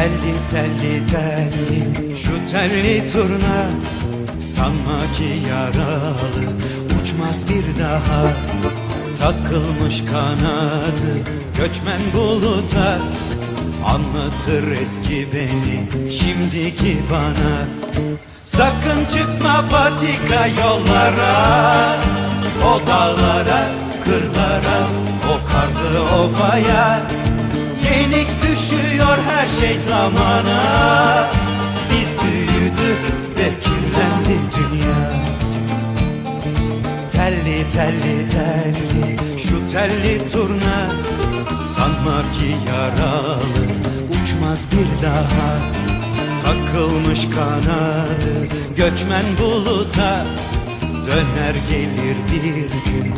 telli telli şu telli turna. Sanma ki yaralı uçmaz bir daha. Takılmış kanadı göçmen buluta. Anlatır eski beni şimdiki bana. Sakın çıkma patika yollara. O dağlara, kırlara, o karlı ovaya şey zamana Biz büyüdük ve kirlendi dünya. Telli telli telli şu telli turna Sanma ki yaralı uçmaz bir daha. Takılmış kanadı göçmen buluta Döner gelir bir gün